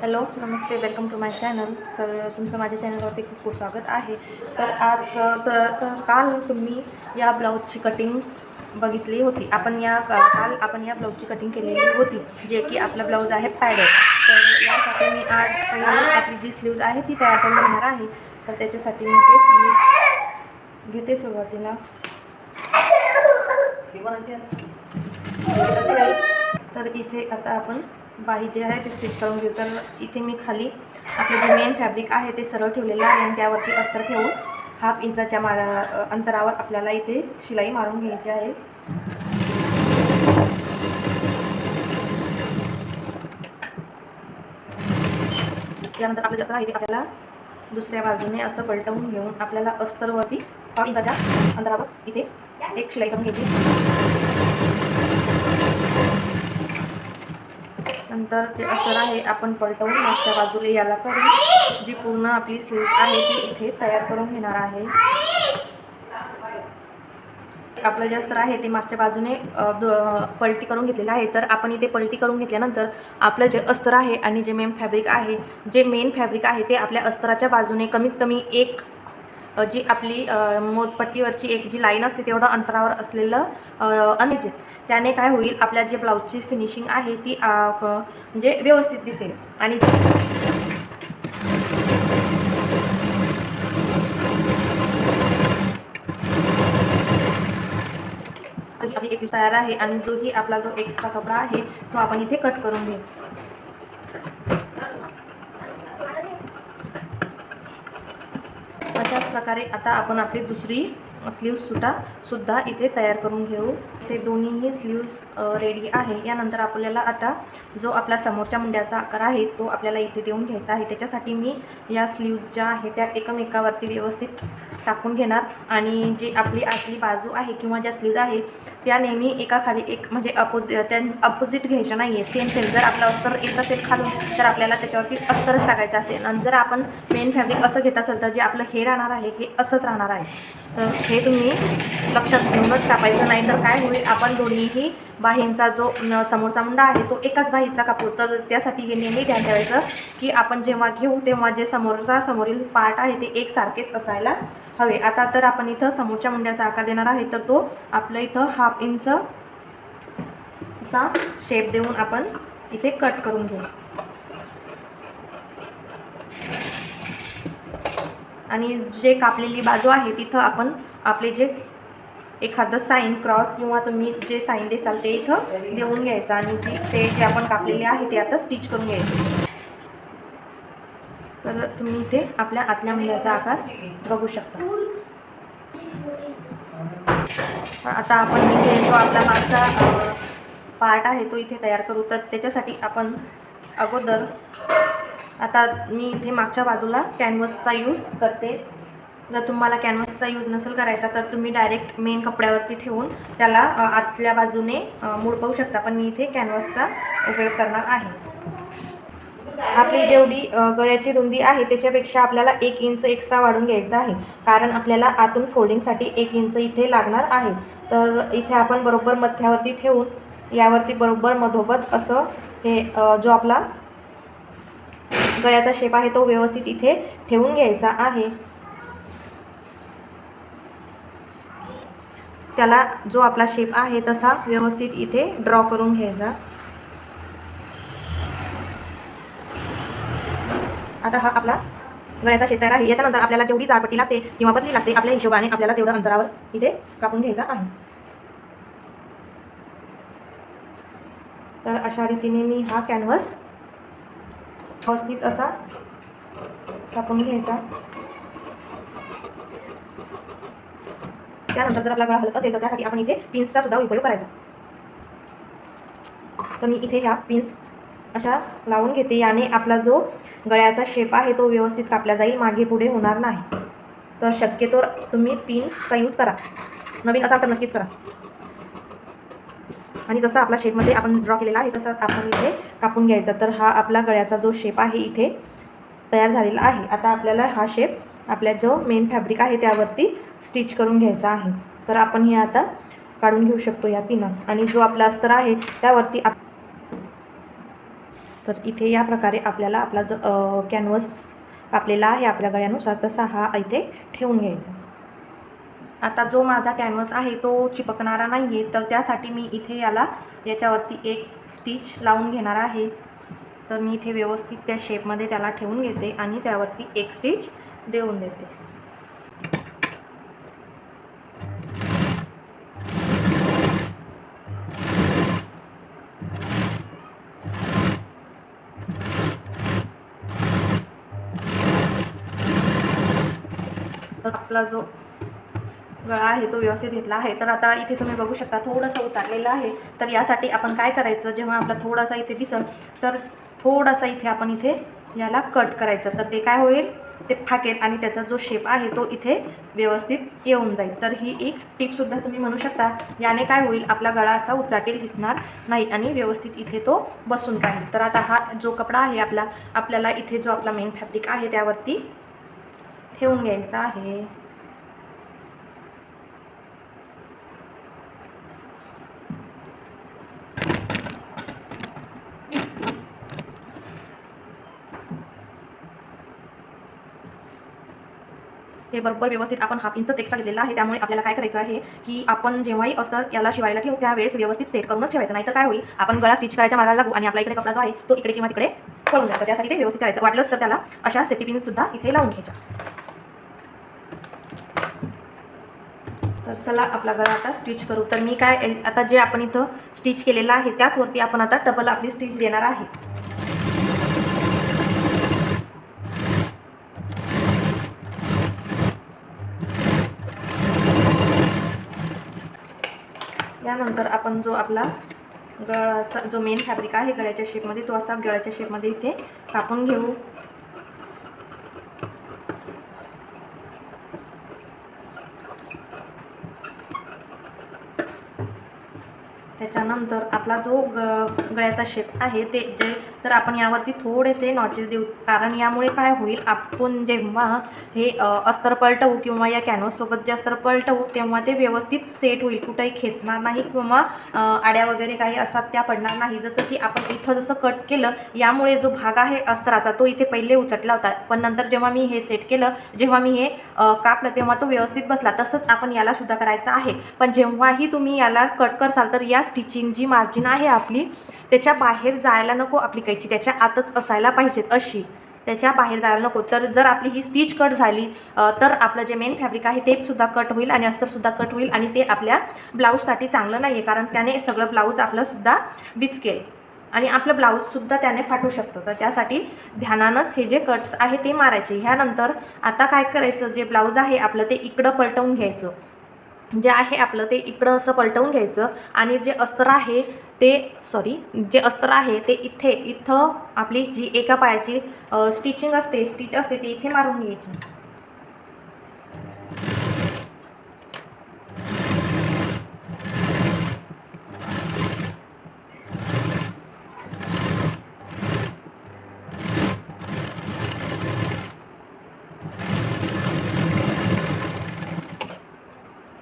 Hello namaste welcome to my channel तर तुमचं माझ्या चॅनलवरती खूप खूप स्वागत आहे. तर आज तर तर काल तुम्ही या ब्लाऊजची कटिंग बघितली होती. आपण या का- काल आपण या ब्लाऊजची कटिंग केलेली होती जे की आपला ब्लाऊज आहे पॅडेड तर यासाठी मी आज आपली जी स्लीव्ज आहे ती तयार करून घेणार आहे. तर त्याच्यासाठी मी ते स्लीव्ज घेते सुरुवातीला. तर इथे आता आपण बाही जे आहे ते स्टिच करून घेऊ. तर इथे मी खाली आपलं जे मेन फॅब्रिक आहे ते सरळ ठेवलेलं आहे आणि त्यावरती अस्तर ठेवून हाफ इंचाच्या मा अंतरावर आपल्याला इथे शिलाई मारून घ्यायची आहे. त्यानंतर आपलं जसं आहे आपल्याला दुसऱ्या बाजूने असं पलटवून घेऊन आपल्याला अस्तरवरती हाफ इंचाच्या अंतरावर इथे एक शिलाई करून घ्यायची नंतर जे अस्तर आहे आपण पलटवून मागच्या बाजूला याला करून जी पूर्ण आपली स्लीव आहे ती इथे तयार करून घेणार आहे. आपलं जे अस्तर आहे ते मागच्या बाजूने पलटी करून घेतलेलं आहे. तर आपण इथे पलटी करून घेतल्यानंतर आपलं जे अस्तर आहे आणि जे मेन फॅब्रिक आहे जे मेन फॅब्रिक आहे ते आपल्या अस्तराच्या बाजूने कमीत कमी एक जी आपली मोजपट्टीवरची एक जी लाईन असते तेवढं अंतरावर असलेलं अ, अंदाजे त्याने काय होईल आपल्या जे ब्लाऊजची फिनिशिंग आहे ती म्हणजे व्यवस्थित दिसेल. आणि आपली एक तयार आहे आणि जो ही आपला जो एक्स्ट्रा कपडा आहे तो आपण इथे कट करून घेऊ. अशाच प्रकारे आता आपण आपली दुसरी स्लीव्स सुटा सुद्धा इथे तयार करून घेऊ. ते दोन्हीही स्लीव्स रेडी आहे. यानंतर आपल्याला आता जो आपला समोरच्या मुंड्याचा आकार आहे तो आपल्याला इथे देऊन घ्यायचा आहे. त्याच्यासाठी मी या स्लीव्ज ज्या आहे त्या एकमेकावरती व्यवस्थित टाकून घेणार आणि जी आपली आतली बाजू आहे किंवा ज्या स्लीव्ज आहे त्या नेहमी एकाखाली एक म्हणजे अपोजि त्या अपोजिट घ्यायच्या नाही आहे सेम सेम जर आपलं अस्तर येत असेल खालून तर आपल्याला त्याच्यावरती अस्तरच टाकायचं असेल. आणि जर आपण मेन फॅब्रिक असं घेत असेल तर जे आपलं हे राहणार आहे हे असंच राहणार आहे. तर हे तुम्ही लक्षात घेऊनच टाकायचं नाही तर काय होईल आपण दोन्हीही बाहींचा जो समोरचा मुंडा आहे तो एकाच बाहीचा कापू. तर त्यासाठी हे नेहमी ध्यान ठेवायचं की आपण जेव्हा घेऊ तेव्हा जे समोरचा समोरील पार्ट आहे ते एकसारखेच असायला हवे. आता तर आपण इथं समोरच्या मुंड्याचा आकार देणार आहे तर तो आपलं इथं हाफ इंच असा शेप देऊन आपण इथे कट करून घेऊ. आणि जे कापलेली बाजू आहे तिथं आपण आपले जे एखादं साईन क्रॉस किंवा तुम्ही जे साईन देसाल ते इथं देऊन घ्यायचं. आणि ते जे आपण कापलेले आहे ते आता स्टिच करून घ्यायचं. तर तुम्ही इथे आपल्या आतल्या मुलाचा आकार बघू शकता. आता आपण इथे जो आपला मागचा पार्ट आहे तो इथे तयार करू. तर त्याच्यासाठी आपण अगोदर आता मी इथे मागच्या बाजूला कॅनव्हसचा यूज करते. जर तुम्हाला कॅनव्हसचा यूज नसेल करायचा तर तुम्ही डायरेक्ट मेन कपड्यावरती ठेवून त्याला आतल्या बाजूने मुडपवू शकता. पण मी इथे कॅनव्हसचा उपयोग करणार आहे. आपली जेवढी गळ्याची रुंदी आहे त्याच्यापेक्षा आपल्याला एक इंच एक्स्ट्रा वाढून घ्यायचं आहे. कारण आपल्याला आतून फोल्डिंगसाठी एक इंच इथे लागणार आहे. तर इथे आपण बरोबर मध्यावरती ठेवून यावरती बरोबर मधोमध असं हे जो आपला गळ्याचा शेप आहे तो व्यवस्थित इथे ठेवून घ्यायचा आहे. त्याला जो आपला शेप आहे तसा व्यवस्थित इथे ड्रॉ करून घ्यायचा. आता हा आपला गळ्याचा शेप तयार आहे. याच्यानंतर आपल्याला जेवढी जाडपट्टी लागते किंवा बदली लागते आपल्या हिशोबाने आपल्याला तेवढं अंतरावर इथे कापून घ्यायचा आहे. तर अशा रीतीने मी हा कॅनव्हस व्यवस्थित असा कापून घ्यायचा. त्यानंतर जर आपला गळा हलत असेल तर त्यासाठी आपण इथे पिन्सचा सुद्धा उपयोग करायचा. तर मी इथे ह्या पिन्स अशा लावून घेते. याने आपला जो गळ्याचा शेप आहे तो व्यवस्थित कापला जाईल. मागे पुढे होणार नाही. तर शक्यतो तुम्ही पिन्सचा यूज करा. नवीन असाल तर नक्कीच करा. आणि जसा आपला शेपमध्ये आपण ड्रॉ केलेला आहे तसा आपण इथे कापून घ्यायचा. तर हा आपला गळ्याचा जो शेप आहे इथे तयार झालेला आहे. आता आपल्याला हा शेप आपल्या जो मेन फॅब्रिक आहे त्यावरती स्टिच करून घ्यायचा आहे. तर आपण हे आता काढून घेऊ शकतो या पिनं आणि जो आपला अस्तर आहे त्यावरती आप तर इथे या प्रकारे आपल्याला आपला जो कॅनव्हस कापलेला आहे आपल्या गळ्यानुसार तसा हा इथे ठेवून घ्यायचा. आता जो माझा कॅनव्हस आहे तो चिपकणारा नाही आहे तर त्यासाठी मी इथे याला याच्यावरती एक स्टिच लावून घेणार आहे. तर मी इथे व्यवस्थित त्या शेपमध्ये त्याला ठेवून घेते आणि त्यावरती एक स्टिच देऊन देते. तर आपला जो गळा आहे तो व्यवस्थित घेतला आहे. तर आता इथे तुम्ही बघू शकता थोडंसं उतारलेलं आहे. तर यासाठी आपण काय करायचं? जेव्हा आपला थोडासा इथे दिसल तर थोडासा इथे आपण इथे याला कट करायचं. तर ते काय होईल? ते फाकेल आणि त्याचा जो शेप आहे तो इथे व्यवस्थित येऊन जाईल. तर ही एक टिपसुद्धा तुम्ही म्हणू शकता. याने काय होईल? आपला गळा असा उचाटेल दिसणार नाही आणि व्यवस्थित इथे तो बसून राहील. तर आता हा जो कपडा आहे आपला आपल्याला इथे जो आपला मेन फॅब्रिक आहे त्यावरती ठेवून घ्यायचा आहे. हे बरोबर व्यवस्थित आपण हाफ इंचच एक्स्ट्रा घेतलेला आहे. त्यामुळे आपल्याला काय करायचं आहे की आपण जेव्हाही अस्तर याला शिवायला ठेवू त्यावेळेस व्यवस्थित सेट करूनच ठेवायचं. नाही तर काय होईल? आपण गळा स्टिच करायच्या मागायला लागू आणि आपला इकडे कपडा जो आहे तो इकडे किंवा तिकडे पळून जातो त्यासाठी ते व्यवस्थित करायचं. वाटलंच तर त्याला अशा सेफ्टी पिन सुद्धा इथे लावून घ्यायच्या. चला आपला गळा आता स्टिच करू. तर मी काय आता जे आपण इथं स्टिच केलेलं आहे त्याचवरती आपण आता डबल आपली स्टिच देणार आहे. यानंतर आपण जो आपला गळाचा जो मेन फॅब्रिक आहे गळ्याच्या शेपमध्ये तो असा गळ्याच्या शेपमध्ये इथे कापून घेऊ. त्याच्यानंतर आपला जो ग गळ्याचा शेप आहे ते जे तर आपण यावरती थोडेसे नॉचेस देऊ. कारण यामुळे काय होईल आपण जेव्हा हे अस्तर पलटवू किंवा या कॅनव्हससोबत जे अस्तर पलटवू तेव्हा ते व्यवस्थित सेट होईल. कुठंही खेचणार नाही किंवा आड्या वगैरे काही असतात त्या पडणार नाही. जसं की आपण इथं जसं कट केलं यामुळे जो भाग आहे अस्त्राचा तो इथे पहिले उचटला होता. पण नंतर जेव्हा मी हे सेट केलं जेव्हा मी हे कापलं तेव्हा तो व्यवस्थित बसला. तसंच आपण याला सुद्धा करायचं आहे. पण जेव्हाही तुम्ही याला कट करसाल तर या स्टिचिंग जी मार्जिन आहे आपली त्याच्या बाहेर जायला नको. आपली फेकायची त्याच्या आतच असायला पाहिजेत अशी. त्याच्या बाहेर जायला नको. तर जर आपली ही स्टिच कट झाली तर आपलं जे मेन फॅब्रिक आहे ते सुद्धा कट होईल आणि अस्तरसुद्धा कट होईल आणि ते आपल्या ब्लाऊजसाठी चांगलं नाही आहे कारण त्याने सगळं ब्लाऊज आपलंसुद्धा विचकेल. आणि आपलं ब्लाऊजसुद्धा त्याने फाटू शकतं. तर त्यासाठी ध्यानानंच हे जे कट्स आहे ते मारायचे. ह्यानंतर आता काय करायचं? जे ब्लाऊज आहे आपलं ते इकडं पलटवून घ्यायचं. जे आहे आपलं ते इकडं असं पलटवून घ्यायचं आणि जे अस्तर आहे ते सॉरी जे अस्तर आहे ते इथे इथं आपली जी एका पायाची स्टिचिंग असते स्टिच असते ते इथे मारून घ्यायची.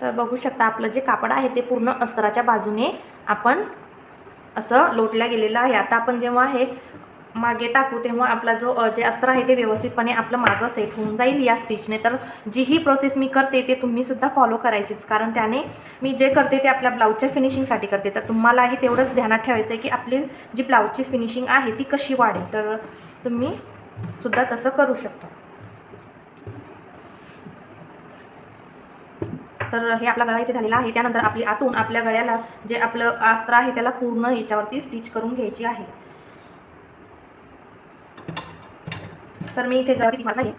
तर बघू शकता आपलं जे कापड आहे ते पूर्ण अस्तराच्या बाजूने आपण असं लोटल्या गेलेलं आहे. आता आपण जेव्हा हे मागे टाकू तेव्हा आपला जो जे अस्तर आहे ते व्यवस्थितपणे आपलं मागं सेट होऊन जाईल या स्टिचने तर जी ही प्रोसेस मी करते ते तुम्हीसुद्धा फॉलो करायचीच. कारण त्याने मी जे करते ते आपल्या ब्लाऊजच्या फिनिशिंगसाठी करते. तर तुम्हालाही तेवढंच ध्यानात ठेवायचं आहे की आपली जी ब्लाऊजची फिनिशिंग आहे ती कशी वाढेल. तर तुम्ही सुद्धा तसं करू शकता. तर हे आपला गळा इथे झालेला आहे. त्यानंतर आपली आतून आपल्या गळ्याला जे आपलं अस्त्र आहे त्याला पूर्ण याच्यावरती स्टिच करून घ्यायची आहे. तर मी इथे गळा नाही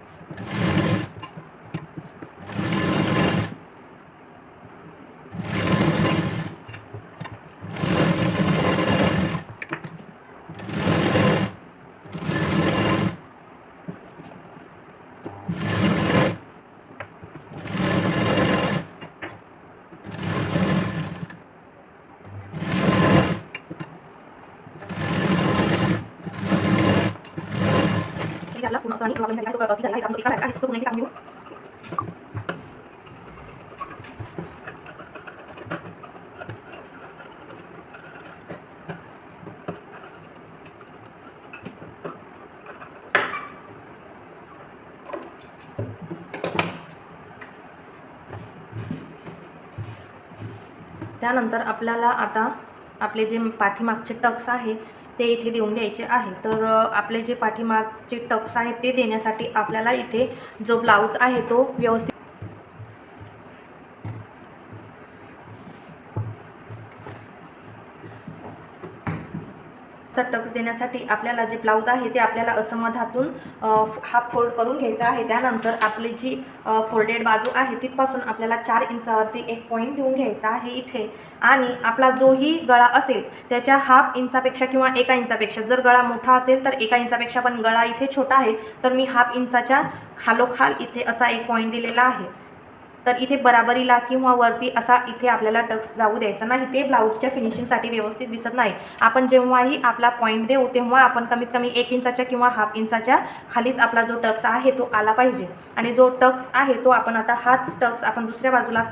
त्यानंतर आपल्याला आता आपले जे पाठीमागचे टक्स आहे ते इथे देऊन द्यायचे आहे. तर आपले जे पाठीमागचे टक्स आहेत ते देण्यासाठी आपल्याला इथे जो ब्लाऊज आहे तो व्यवस्थित चा टक्स देण्यासाठी आपल्याला जे ब्लाऊज आहे ते आपल्याला असमधातून हाफ फोल्ड करून घ्यायचं आहे. त्यानंतर आपली जी फोल्डेड बाजू आहे तिथपासून आपल्याला चार इंचावरती एक पॉईंट देऊन घ्यायचा आहे इथे. आणि आपला जोही गळा असेल त्याच्या हाफ इंचापेक्षा किंवा एका इंचापेक्षा जर गळा मोठा असेल तर एका इंचापेक्षा पण गळा इथे छोटा आहे तर मी हाफ इंचाच्या खालोखाल इथे असा एक पॉईंट दिलेला आहे. तर इथे बराबरीला किंवा वरती असा इथे आपल्याला टक्स जाऊ द्यायचा नाही. ते ब्लाऊजच्या फिनिशिंगसाठी व्यवस्थित दिसत नाही. आपण जेव्हाही आपला पॉईंट देऊ तेव्हा आपण कमीत कमी एक इंचाच्या किंवा हाफ इंचाच्या खालीच आपला जो टक्स आहे तो आला पाहिजे. आणि जो टक्स आहे तो आपण आता हाच टक्स आपण दुसऱ्या बाजूला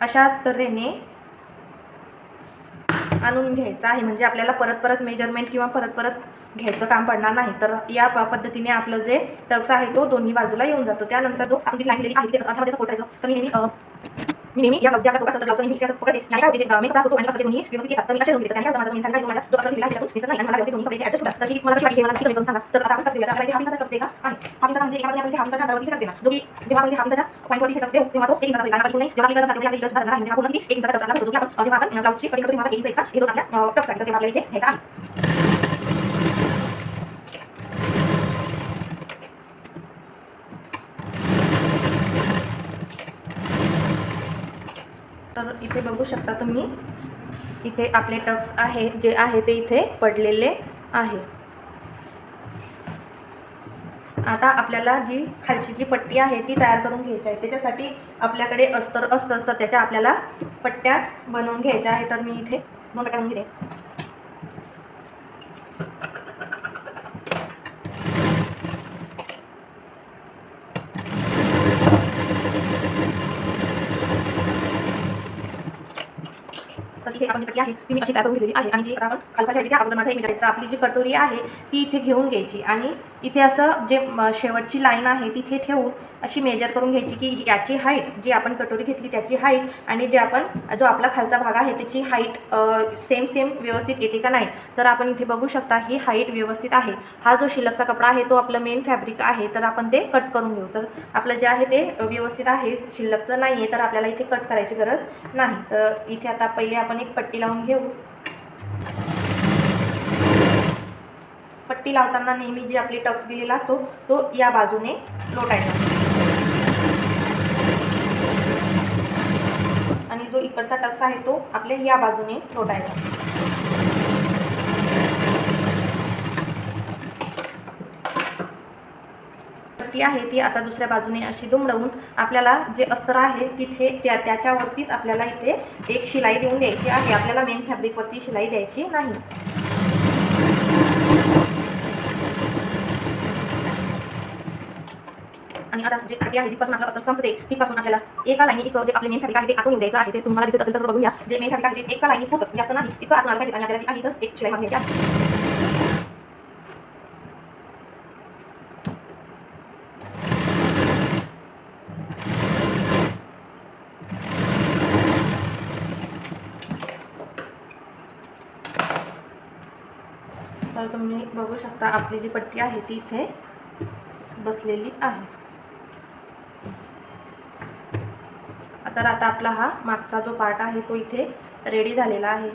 अशा तऱ्हेने आणून घ्यायचा आहे. म्हणजे आपल्याला परत परत मेजरमेंट किंवा परत परत घ्यायचं काम पडणार नाही. तर या प- पद्धतीने आपलं जे टक्स आहे तो दोन्ही बाजूला येऊन जातो. त्यानंतर जो आपण लागलेली लाईन दिलेली आहे ते अर्थामध्ये फोटायचं तर मी नेहमी मी नेहमी या ज्या टोकात तर लावतो नेहमी इतिहास पकडते आणि काय होते जे मेकअप असतो आणि असं दोन्ही व्यवस्थित येतात. तर मी असे धरून घेते. त्याने काय होतं, माझा मेन काय तुम्हाला जो असं दिला आहे दिसत नाही आणि मला व्यवस्थित दोन्ही कपडे ऍडजस्ट होतात तर ही मला कशी हे मला नक्की करून सांगा. तर आता आपण कसं देऊया हा आपल्याला इथे का? आणि हा द्यायचा म्हणजे एका बाजूला हा इथे हाफ अंतरावरती टक्स देणार जो की जेव्हा आपण हा हाफ इंचाच्या पॉईंटवरती टक्स देऊ तेव्हा तो एक इंचाचा होईल. कारण म्हणजे आपण जेव्हा आपण इकडे आपल्याला इकडे सुद्धा राहणार नाही. हा पूर्ण एक इंचाचा टक्स लागला जो की आपण जेव्हा आपण ब्लाउजची कटिंग करतो तेव्हा एक इंचा एक्स्ट्रा घेतो आपल्या टक्स आहे तर तेव्हा आपल्याला इथे घ्यायचा आहे. तर इथे बघू शकता तुम्ही. इथे आपले टक्स आहे जे आहे ते इथे पडलेले आहे. आता आपल्याला जी खालची जी पट्टी आहे ती तयार करून घ्यायची आहे. त्याच्यासाठी आपल्याकडे अस्तर असतं तर त्याच्या आपल्याला पट्ट्या बनवून घ्यायच्या आहे तर मी इथे दोन पट्ट्या घेते. आपण जी पट्टी आहे ती मी अशी तयार करून घेतलेली आहे. आणि जी आता आपण खालपाय ठेवायची त्या अगोदर माझा एक विचारायचा आपली जी कटोरी आहे ती इथे घेऊन घ्यायची. आणि इथे असं जे शेवटची लाईन आहे तिथे ठेवून अशी मेजर करून घ्यायची की याची हाईट जी आपण कटोरी घेतली त्याची हाईट आणि जे आपण जो आपला खालचा भाग आहे त्याची हाईट सेम सेम व्यवस्थित येते का नाही. तर आपण इथे बघू शकता ही हाईट व्यवस्थित आहे. हा जो शिल्लकचा कपडा आहे तो आपलं मेन फॅब्रिक आहे तर आपण ते कट करून घेऊ. तर आपलं जे आहे ते व्यवस्थित आहे शिल्लकचं नाही आहे तर आपल्याला इथे कट करायची गरज नाही. तर इथे आता पहिले आपण एक पट्टी लावून घेऊ. पट्टी लावताना नेहमी जी आपली टक्स दिलेला असतो तो या बाजूने लोटायचा. आणि जो इकडचा टक्स आहे तो आपल्या या बाजूने लोटायचा. पट्टी आहे ती आता दुसऱ्या बाजूने अशी दुमडवून आपल्याला जे अस्तर आहे तिथे त्या त्याच्यावरतीच आपल्याला इथे एक शिलाई देऊन द्यायची आहे. आपल्याला मेन फॅब्रिकवरती शिलाई द्यायची नाही. आणि आता जे पट्टी आहे जिथपासून आपलं अस्तर संपते तिथपासून आपल्याला एका लाईनी इथं जे आपले मेन फॅब्रिक आहे ते आतून द्यायचं आहे. ते तुम्हाला दिसत असेल तर बघूया. जे मेन फॅब्रिक आहे ते एका लाईनी खूपच जास्त नाही इथं आतून आलं पाहिजे आणि आपल्याला इथं एक शिलाई मागण्याची आहे. तर तुम्ही बघू शकता आपली जी पट्टी आहे ती इथे बसलेली आहे. तर आता आपला हा मागचा जो पार्ट आहे तो इथे रेडी झालेला आहे.